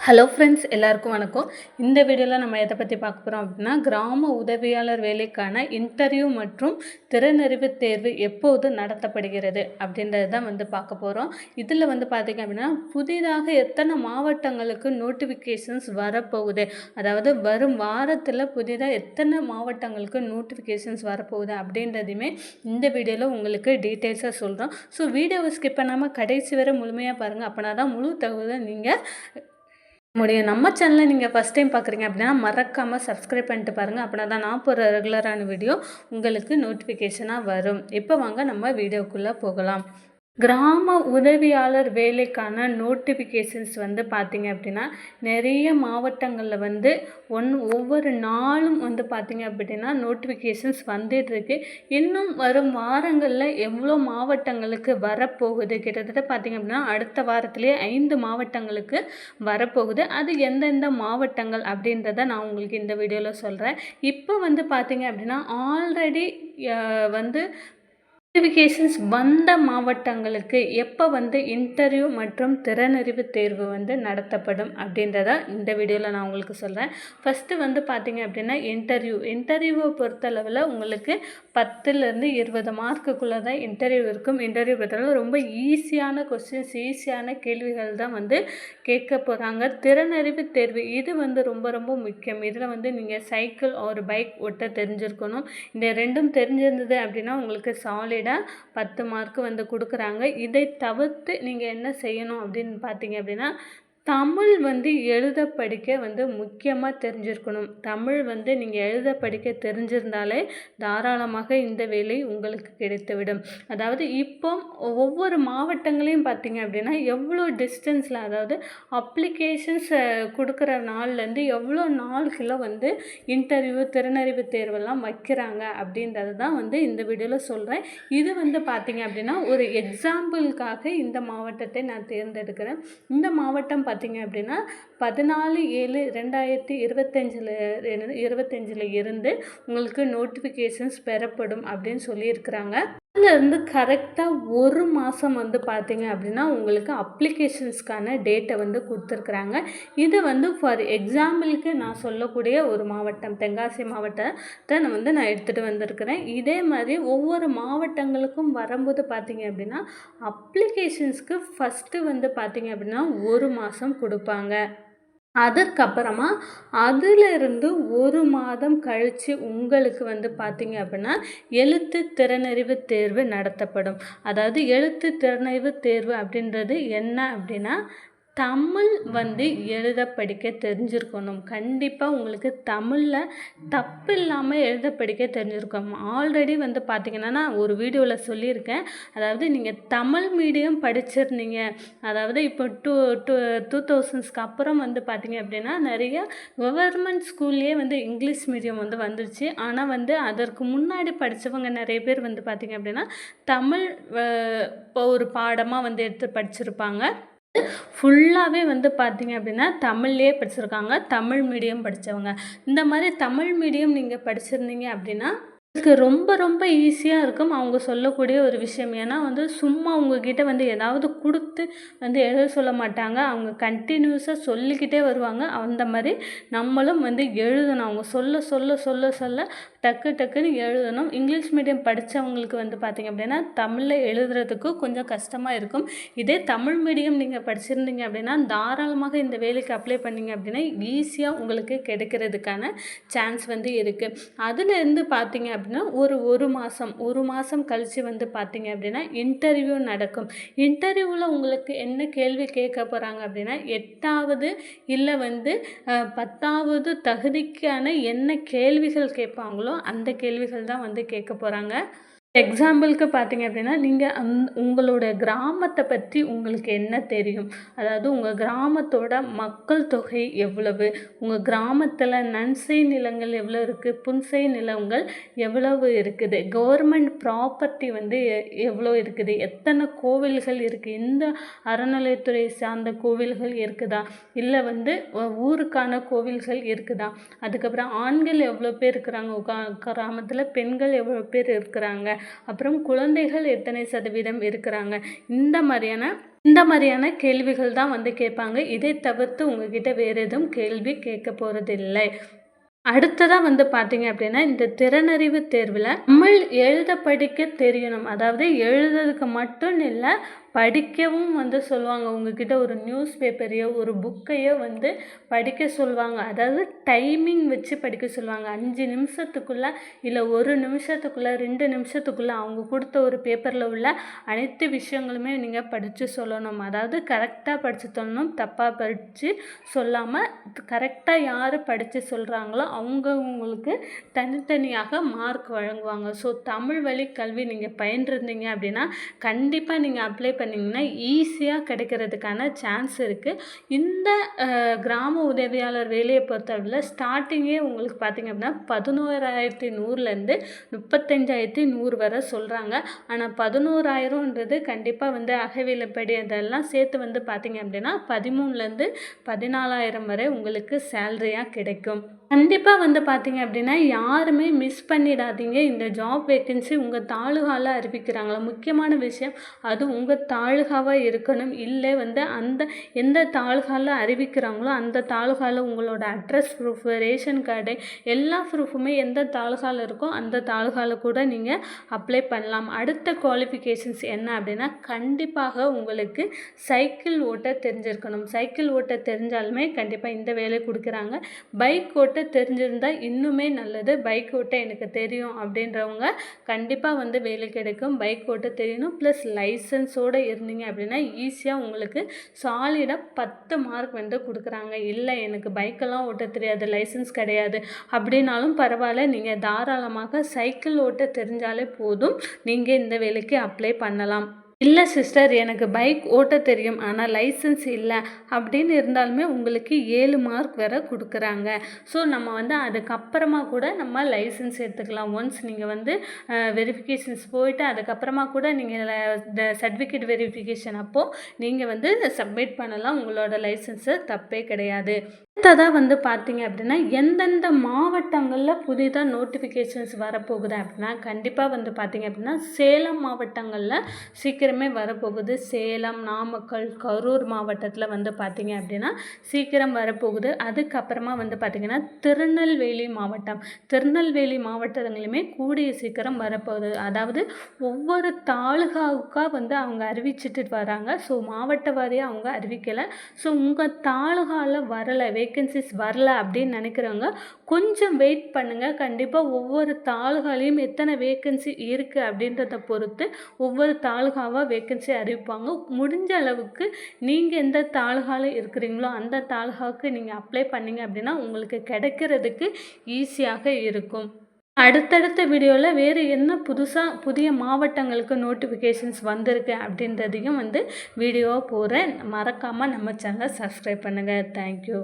Hello friends எல்லாருக்கும் வணக்கம். இந்த வீடியோவில் நம்ம எதை பற்றி பார்க்க போகிறோம் அப்படின்னா கிராம உதவியாளர் வேலைக்கான இன்டர்வியூ மற்றும் திறனறிவு தேர்வு எப்போது நடத்தப்படுகிறது அப்படின்றது தான் வந்து பார்க்க போகிறோம் இதில் வந்து பார்த்திங்க அப்படின்னா புதிதாக எத்தனை மாவட்டங்களுக்கு நோட்டிஃபிகேஷன்ஸ் வரப்போகுது? அதாவது வரும் வாரத்தில் புதிதாக எத்தனை மாவட்டங்களுக்கு நோட்டிஃபிகேஷன்ஸ் வரப்போகுது அப்படின்றதையுமே இந்த வீடியோவில் உங்களுக்கு டீட்டெயில்ஸாக சொல்கிறோம் ஸோ வீடியோவை ஸ்கிப் பண்ணாமல் கடைசி வரை முழுமையாக பாருங்கள் அப்படின்னா தான் முழு தகவலை நீங்கள் முடியும் நம்ம சேனலை நீங்கள் ஃபஸ்ட் டைம் பார்க்குறீங்க அப்படின்னா மறக்காமல் சப்ஸ்கிரைப் பண்ணிட்டு பாருங்கள் அப்படின்னா தான் நான் போகிற ரெகுலரான வீடியோ உங்களுக்கு நோட்டிஃபிகேஷனாக வரும். இப்போ வாங்க நம்ம வீடியோக்குள்ளே போகலாம். கிராம உதவியாளர் வேலைக்கான நோட்டிஃபிகேஷன்ஸ் வந்து பார்த்திங்க அப்படின்னா நிறைய மாவட்டங்களில் வந்து ஒன் ஒவ்வொரு நாளும் வந்து பார்த்திங்க அப்படின்னா நோட்டிஃபிகேஷன்ஸ் வந்துட்டுருக்கு இன்னும் வரும் வாரங்களில் எவ்வளோ மாவட்டங்களுக்கு வரப்போகுது? கிட்டத்தட்ட பார்த்திங்க அப்படின்னா அடுத்த வாரத்திலே ஐந்து மாவட்டங்களுக்கு வரப்போகுது. அது எந்தெந்த மாவட்டங்கள் அப்படின்றத நான் உங்களுக்கு இந்த வீடியோவில் சொல்கிறேன் இப்போ வந்து பார்த்திங்க அப்படின்னா ஆல்ரெடி வந்து நோட்டிஃபிகேஷன்ஸ் வந்த மாவட்டங்களுக்கு எப்போ வந்து இன்டர்வியூ மற்றும் திறனறிவு தேர்வு வந்து நடத்தப்படும் அப்படின்றத இந்த வீடியோவில் நான் உங்களுக்கு சொல்கிறேன் ஃபஸ்ட்டு வந்து பார்த்திங்க அப்படின்னா இன்டர்வியூ இன்டர்வியூவை பொறுத்தளவில் உங்களுக்கு பத்துலேருந்து இருபது மார்க்குக்குள்ளே தான் இன்டர்வியூ இருக்கும். இன்டர்வியூ பொறுத்தளவு ரொம்ப ஈஸியான கொஸ்டின்ஸ் ஈஸியான கேள்விகள் தான் வந்து கேட்க போகிறாங்க திறனறிவு தேர்வு இது வந்து ரொம்ப ரொம்ப முக்கியம். இதில் வந்து நீங்கள் சைக்கிள் ஒரு பைக் ஓட்ட தெரிஞ்சிருக்கணும். இந்த ரெண்டும் தெரிஞ்சிருந்தது அப்படின்னா உங்களுக்கு சாலிட் சாலிடாக பத்து மார்க்கு வந்து கொடுக்குறாங்க. இதை தவிர்த்து நீங்கள் என்ன செய்யணும் அப்படின்னு பார்த்தீங்க அப்படின்னா தமிழ் வந்து எழுத படிக்க வந்து முக்கியமாக தெரிஞ்சிருக்கணும். தமிழ் வந்து நீங்கள் எழுத படிக்க தெரிஞ்சிருந்தாலே தாராளமாக இந்த வேலை உங்களுக்கு கிடைத்துவிடும். அதாவது இப்போ ஒவ்வொரு மாவட்டங்களையும் பார்த்தீங்க அப்படின்னா எவ்வளோ டிஸ்டன்ஸில் அதாவது அப்ளிகேஷன்ஸ் கொடுக்குற நாள்லேருந்து எவ்வளோ நாளுக்குள்ள வந்து இன்டர்வியூ திறனறிவு தேர்வெல்லாம் வைக்கிறாங்க அப்படின்றது தான் வந்து இந்த வீடியோவில் சொல்கிறேன் இது வந்து பார்த்தீங்க அப்படின்னா ஒரு எக்ஸாம்பிளுக்காக இந்த மாவட்டத்தை நான் தேர்ந்தெடுக்கிறேன். இந்த மாவட்டம் பார்த்திங்க பார்த்தீங்க அப்படின்னா பதினாலு ஏழு ரெண்டாயிரத்தி இருபத்தஞ்சில் இருபத்தஞ்சில் இருந்து உங்களுக்கு நோட்டிஃபிகேஷன்ஸ் பெறப்படும் அப்படின்னு சொல்லியிருக்கிறாங்க. அதுலேருந்து கரெக்டாக ஒரு மாதம் வந்து பார்த்திங்க அப்படின்னா உங்களுக்கு அப்ளிகேஷன்ஸ்க்கான டேட்டை வந்து கொடுத்துருக்குறாங்க. இது வந்து ஃபார் எக்ஸாம்பிளுக்கு நான் சொல்லக்கூடிய ஒரு மாவட்டம் தென்காசி மாவட்டத்தை நான் வந்து நான் எடுத்துகிட்டு வந்திருக்கிறேன். இதே மாதிரி ஒவ்வொரு மாவட்டங்களுக்கும் வரும்போது பார்த்திங்க அப்படின்னா அப்ளிகேஷன்ஸ்க்கு ஃபஸ்ட்டு வந்து பார்த்திங்க அப்படின்னா ஒரு மாதம் கொடுப்பாங்க. அதுக்கப்புறமா அதிலிருந்து ஒரு மாதம் கழித்து உங்களுக்கு வந்து பார்த்திங்க அப்படின்னா எழுத்து திறனறிவு தேர்வு நடத்தப்படும். அதாவது எழுத்து திறனறிவு தேர்வு அப்படின்றது என்ன அப்படின்னா தமிழ் வந்து எழுத படிக்க தெரிஞ்சிருக்கணும். கண்டிப்பாக உங்களுக்கு தமிழில் தப்பு இல்லாமல் எழுத படிக்க தெரிஞ்சிருக்கணும் ஆல்ரெடி வந்து பார்த்திங்கன்னா நான் ஒரு வீடியோவில் சொல்லியிருக்கேன். அதாவது நீங்கள் தமிழ் மீடியம் படிச்சிருந்தீங்க. அதாவது இப்போ டூ டூ டூ தௌசண்ட்ஸ்க்கு அப்புறம் வந்து பார்த்திங்க அப்படின்னா நிறைய கவர்மெண்ட் ஸ்கூல்லேயே வந்து இங்கிலீஷ் மீடியம் வந்து வந்துருச்சு. ஆனால் வந்து அதற்கு முன்னாடி படித்தவங்க நிறைய பேர் வந்து பார்த்திங்க அப்படின்னா தமிழ் இப்போ ஒரு பாடமாக வந்து எடுத்து படிச்சிருப்பாங்க. ஃபுல்லாகவே வந்து பார்த்திங்க அப்படின்னா தமிழ்லேயே படிச்சிருக்காங்க. தமிழ் மீடியம் படித்தவங்க இந்த மாதிரி தமிழ் மீடியம் நீங்கள் படிச்சிருந்தீங்க அப்படின்னா இதுக்கு ரொம்ப ரொம்ப ஈஸியாக இருக்கும். அவங்க சொல்லக்கூடிய ஒரு விஷயம். ஏன்னா வந்து சும்மா அவங்கக்கிட்ட வந்து ஏதாவது கொடுத்து வந்து எழுத சொல்ல மாட்டாங்க. அவங்க கண்டினியூஸாக சொல்லிக்கிட்டே வருவாங்க. அந்த மாதிரி நம்மளும் வந்து எழுதணும். அவங்க சொல்ல சொல்ல சொல்ல சொல்ல டக்கு டக்குன்னு எழுதணும். இங்கிலீஷ் மீடியம் படித்தவங்களுக்கு வந்து பார்த்திங்க அப்படின்னா தமிழில் எழுதுறதுக்கு கொஞ்சம் கஷ்டமாக இருக்கும். இதே தமிழ் மீடியம் நீங்கள் படிச்சிருந்தீங்க அப்படின்னா தாராளமாக இந்த வேலைக்கு அப்ளை பண்ணிங்க அப்படின்னா ஈஸியாக உங்களுக்கு கிடைக்கிறதுக்கான சான்ஸ் வந்து இருக்குது அதுலேருந்து பார்த்தீங்க அப்படின்னா ஒரு ஒரு மாதம் ஒரு மாதம் கழித்து வந்து பார்த்தீங்க அப்படின்னா இன்டர்வியூ நடக்கும். இன்டர்வியூவில் உங்களுக்கு என்ன கேள்வி கேட்க போகிறாங்க அப்படின்னா எட்டாவது இல்லை வந்து பத்தாவது தகுதிக்கான என்ன கேள்விகள் கேட்பாங்களோ அந்த கேள்விகள் தான் வந்து கேட்க போகிறாங்க எக்ஸாம்பிளுக்கு பார்த்தீங்க அப்படின்னா நீங்கள் அந் உங்களோட கிராமத்தை பற்றி உங்களுக்கு என்ன தெரியும்? அதாவது உங்கள் கிராமத்தோட மக்கள் தொகை எவ்வளவு? உங்கள் கிராமத்தில் நன்சை நிலங்கள் எவ்வளோ இருக்குது புன்சை நிலங்கள் எவ்வளவு இருக்குது? கவர்மெண்ட் ப்ராப்பர்ட்டி வந்து எவ்வளோ இருக்குது? எத்தனை கோவில்கள் இருக்குது இந்த அறநிலையத்துறை சார்ந்த கோவில்கள் இருக்குதா? இல்லை வந்து ஊருக்கான கோவில்கள் இருக்குதா? அதுக்கப்புறம் ஆண்கள் எவ்வளோ பேர் இருக்கிறாங்க? கிராமத்தில் பெண்கள் எவ்வளோ பேர் இருக்கிறாங்க? அப்புறம் குழந்தைகள் எத்தனை சதவீதம் இருக்கிறாங்க? இந்த மாதிரியான இந்த மாதிரியான கேள்விகள் தான் வந்து கேட்பாங்க. இதை தவிர்த்து உங்ககிட்ட வேறு எதுவும் கேள்வி கேட்க போகிறதில்லை அடுத்ததாக வந்து பார்த்தீங்க அப்படின்னா இந்த திறனறிவு தேர்வில் தமிழ் எழுத படிக்க தெரியணும். அதாவது எழுதுறதுக்கு மட்டும் இல்லை படிக்கவும் வந்து சொல்லுவாங்க. உங்ககிட்ட ஒரு நியூஸ் பேப்பரையோ ஒரு புக்கையோ வந்து படிக்க சொல்லுவாங்க. அதாவது டைமிங் வச்சு படிக்க சொல்லுவாங்க. அஞ்சு நிமிஷத்துக்குள்ளே இல்லை ஒரு நிமிஷத்துக்குள்ளே ரெண்டு நிமிஷத்துக்குள்ளே அவங்க கொடுத்த ஒரு பேப்பரில் உள்ள அனைத்து விஷயங்களுமே நீங்கள் படித்து சொல்லணும். அதாவது கரெக்டாக படித்து சொல்லணும் தப்பாக படித்து சொல்லாமல் கரெக்டாக யார் படித்து சொல்கிறாங்களோ அவங்கவுங்களுக்கு தனித்தனியாக மார்க் வழங்குவாங்க. ஸோ தமிழ் வழி கல்வி நீங்கள் பயின்றிருந்தீங்க அப்படின்னா கண்டிப்பாக நீங்கள் அப்ளை பண்ணிங்கன்னா ஈஸியாக கிடைக்கிறதுக்கான சான்ஸ் இருக்குது இந்த கிராம உதவியாளர் வேலையை பொறுத்தளவில் ஸ்டார்டிங்கே உங்களுக்கு பார்த்திங்க அப்படின்னா பதினோராயிரத்தி நூறுலேருந்து முப்பத்தஞ்சாயிரத்தி நூறு வரை சொல்கிறாங்க ஆனால் பதினோராயிரம்ன்றது கண்டிப்பாக வந்து அகவிலைப்படி அதெல்லாம் சேர்த்து வந்து பார்த்திங்க அப்படின்னா பதிமூணுலேருந்து பதினாலாயிரம் வரை உங்களுக்கு சேல்ரியாக கிடைக்கும். கண்டிப்பாக வந்து பார்த்தீங்க அப்படின்னா யாருமே மிஸ் பண்ணிடாதீங்க. இந்த ஜாப் வேக்கன்சி உங்கள் தாலுகாவில் அறிவிக்கிறாங்களா? முக்கியமான விஷயம் அது உங்கள் தாலுகாவாக இருக்கணும். இல்லை வந்து அந்த எந்த தாலுகாவில் அறிவிக்கிறாங்களோ அந்த தாலுகாவில் உங்களோட அட்ரஸ் ப்ரூஃபு ரேஷன் கார்டு எல்லா ப்ரூஃபுமே எந்த தாலுகாவில் இருக்கோ அந்த தாலுகாவில் கூட நீங்கள் அப்ளை பண்ணலாம். அடுத்த குவாலிஃபிகேஷன்ஸ் என்ன அப்படின்னா கண்டிப்பாக உங்களுக்கு சைக்கிள் ஓட்ட தெரிஞ்சிருக்கணும். சைக்கிள் ஓட்ட தெரிஞ்சாலுமே கண்டிப்பாக இந்த வேலை கொடுக்குறாங்க. பைக் ஓட்ட தெரிஞ்சிருந்தால் இன்னுமே நல்லது. பைக் ஓட்ட எனக்கு தெரியும் அப்படின்றவங்க கண்டிப்பாக வந்து வேலை கிடைக்கும் பைக் ஓட்ட தெரியணும். ப்ளஸ் லைசன்ஸோடு இருந்தீங்க அப்படின்னா ஈஸியாக உங்களுக்கு சாலிடாக பத்து மார்க் வந்து கொடுக்குறாங்க. இல்லை எனக்கு பைக்கெல்லாம் ஓட்ட தெரியாது லைசன்ஸ் கிடையாது. அப்படின்னாலும் பரவாயில்ல. நீங்கள் தாராளமாக சைக்கிள் ஓட்ட தெரிஞ்சாலே போதும். நீங்கள் இந்த வேலைக்கு அப்ளை பண்ணலாம். இல்லை சிஸ்டர் எனக்கு பைக் ஓட்ட தெரியும் ஆனால் லைசன்ஸ் இல்லை அப்படின்னு இருந்தாலுமே உங்களுக்கு ஏழு மார்க் வேறு கொடுக்குறாங்க. ஸோ நம்ம வந்து அதுக்கப்புறமா கூட நம்ம லைசன்ஸ் எடுத்துக்கலாம். ஒன்ஸ் நீங்கள் வந்து வெரிஃபிகேஷன்ஸ் போயிட்டு அதுக்கப்புறமா கூட நீங்கள் இந்த சர்டிஃபிகேட் வெரிஃபிகேஷன் அப்போது நீங்கள் வந்து சப்மிட் பண்ணலாம். உங்களோட லைசன்ஸு தப்பே கிடையாது. அடுத்ததாக வந்து பார்த்தீங்க அப்படின்னா எந்தெந்த மாவட்டங்களில் புதிதாக நோட்டிஃபிகேஷன்ஸ் வரப்போகுது அப்படின்னா கண்டிப்பாக வந்து பார்த்தீங்க அப்படின்னா சேலம் மாவட்டங்களில் சீக்கிரமே வரப்போகுது. சேலம் நாமக்கல் கரூர் மாவட்டத்தில் வந்து பார்த்தீங்க அப்படின்னா சீக்கிரம் வரப்போகுது. அதுக்கப்புறமா வந்து பார்த்திங்கன்னா திருநெல்வேலி மாவட்டம். திருநெல்வேலி மாவட்டங்களுமே கூடிய சீக்கிரம் வரப்போகுது. அதாவது ஒவ்வொரு தாலுகாவுக்காக வந்து அவங்க அறிவிச்சிட்டு வராங்க. ஸோ மாவட்ட வாரியாக அவங்க அறிவிக்கலை. ஸோ உங்கள் தாலுகாவில் வரலை வேக்கன்சிஸ் வரல அப்படின்னு நினைக்கிறவங்க கொஞ்சம் வெயிட் பண்ணுங்கள் கண்டிப்பாக ஒவ்வொரு தாலுகாலையும் எத்தனை வேக்கன்சி இருக்குது அப்படின்றத பொறுத்து ஒவ்வொரு தாலுகாவாக வேக்கன்சி அறிவிப்பாங்க. முடிஞ்ச அளவுக்கு நீங்கள் எந்த தாலுகாவில் இருக்கிறீங்களோ அந்த தாலுகாவுக்கு நீங்கள் அப்ளை பண்ணிங்க அப்படின்னா உங்களுக்கு கிடைக்கிறதுக்கு ஈஸியாக இருக்கும். அடுத்தடுத்த வீடியோவில் வேறு என்ன புதுசாக புதிய மாவட்டங்களுக்கு நோட்டிஃபிகேஷன்ஸ் வந்திருக்கு அப்படின்றதையும் வந்து வீடியோவாக போகிறேன் மறக்காமல் நம்ம சேனலை சப்ஸ்கிரைப் பண்ணுங்கள் தேங்க்யூ